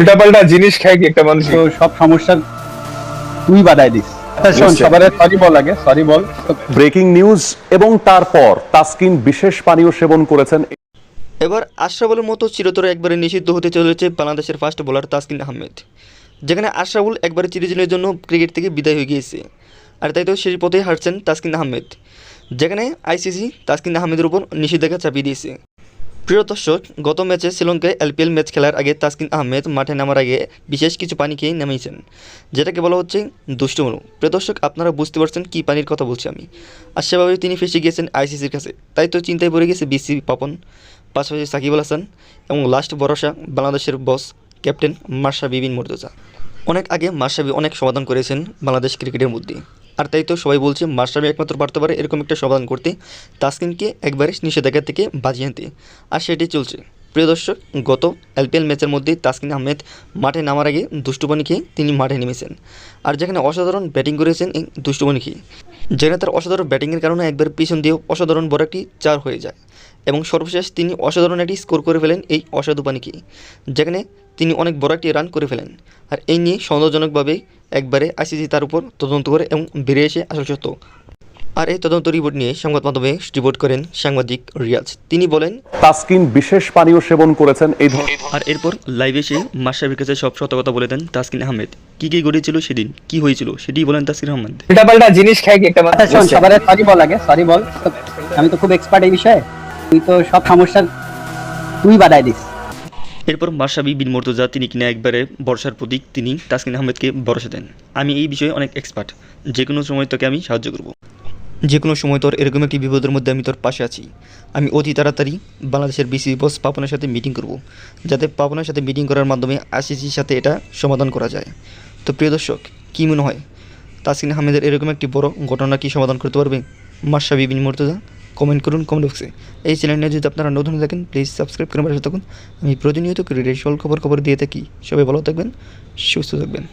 উল্টাপাল্টা জিনিস খায় কি একটা মানুষ? তো সব সমস্যার তুই বাধাই দিস। আচ্ছা শোন বুঝছি। সবার সরি বল আগে সরি বল। ব্রেকিং নিউজ এবং তারপর তাসকিন বিশেষ পানীয় সেবন করেছেন। এবার আশরাফুলের মতো চিরতরে একবারে নিষিদ্ধ হতে চলেছে বাংলাদেশের ফার্স্ট বোলার তাসকিন আহমেদ। যেখানে আশরাফুল একবারে চিরদিনের জন্য ক্রিকেট থেকে বিদায় হয়ে গিয়েছে। আর তাই তো সেই পথে হারছেন তাসকিন আহমেদ। যেখানে আইসিসি তাসকিন আহমেদের উপর নিষেধাজ্ঞা চাপিয়ে দিয়েছে। প্রিয় দর্শক, গত ম্যাচে শ্রীলঙ্কায় এলপিএল ম্যাচ খেলার আগে তাসকিন আহমেদ মাঠে নামার আগে বিশেষ কিছু পানি খেয়ে নেমেছেন যেটাকে বলা হচ্ছে দুষ্টমনু প্রিয় দর্শক, আপনারা বুঝতে পারছেন কী পানির কথা বলছি আমি। আর সেভাবে তিনি ফেসে গিয়েছেন আইসিসির কাছে। তাই তো চিন্তায় পড়ে গেছে বিসিবি পাপন। পাশাপাশি সাকিব আল হাসান এবং লাস্ট ভরসা বাংলাদেশের বস ক্যাপ্টেন মার্শা বিবিন মুর্তজা অনেক আগে মার্শাবি অনেক সমাধান করেছেন বাংলাদেশ ক্রিকেটের মধ্যে আর তাই তো সবাই বলছে মার্শাবি একমাত্র পারতে পারে এরকম একটা সমাধান করতে। তাসকিনকে একবারে নিষেধাজ্ঞা থেকে বাজিয়ে আনতে। আর সেটি চলছে। প্রিয় দর্শক, গত এলপিএল ম্যাচের মধ্যে তাসকিন আহমেদ মাঠে নামার আগে দুষ্টুপানি খেয়ে তিনি মাঠে নেমেছেন। আর যেখানে অসাধারণ ব্যাটিং করেছেন এই দুষ্টুপানি খেয়ে। যেখানে তার অসাধারণ ব্যাটিংয়ের কারণে একবার পিছন দিয়ে অসাধারণ বড় একটি চার হয়ে যায়। এবং সর্বশেষ তিনি অসাধারণ একটি স্কোর করে ফেলেন এই অসাধু পানিকে যেখানে তিনি অনেক বড় একটি রান করে ফেলেন। আর এই নিয়ে সন্দেহজনকভাবে একবারে আইসিসি তার উপর তদন্ত করে এবং বেরিয়ে এসে আসল সত্য আর এই তদন্ত রিপোর্ট নিয়ে সংবাদ মাধ্যমে রিপোর্ট করেন সাংবাদিক রিয়াজ। তিনি বলেন তাসকিন বিশেষ পানীয় সেবন করেছেন এই ধরনের আর এরপর লাইভে এসে মাসাবির কাছে সব সত্য কথা বলে দেন তাসকিন আহমেদ। কি কি ঘটেছিল সেদিন? কি হয়েছিল? সেটি বলেন তাসকিন আহমেদ। উল্টাপাল্টা জিনিস খাই কি একটা মানুষ আচ্ছা শোন সবার সরি বল আগে সরি বল। আমি তো খুব এক্সপার্ট এই বিষয়ে। তুই তো সব সমস্যার তুই বাধাই দিস। এরপর মাসাবি বিন মর্তজা, তিনি কিনা একবারে বর্ষার প্রতীক, তিনি তাসকিন আহমেদকে ভরসা দেন। আমি এই বিষয়ে অনেক এক্সপার্ট যে কোনো সময় তোকে আমি সাহায্য করব। যে কোনো সময় তোর এরকম একটি বিপদের মধ্যে আমি তোর পাশে আছি। আমি অতি তাড়াতাড়ি বাংলাদেশের বিসিবি বস পাপনের সাথে মিটিং করব, যাতে পাপনের সাথে মিটিং করার মাধ্যমে আইসিসির সাথে এটা সমাধান করা যায়। তো প্রিয় দর্শক, কী মনে হয়? তাসকিন আহমেদের এরকম একটি বড় ঘটনা কি সমাধান করতে পারবে? মাসাবি বিন মর্তজা? কমেন্ট করুন কমেন্ট বক্সে এই চ্যানেলে যদি আপনারা নতুন থাকেন প্লিজ সাবস্ক্রাইব করে পাশে থাকুন। আমি প্রতিনিয়ত ক্রিকেটের সকল খবর খবর দিয়ে থাকি। সবাই ভালো থাকবেন, সুস্থ থাকবেন।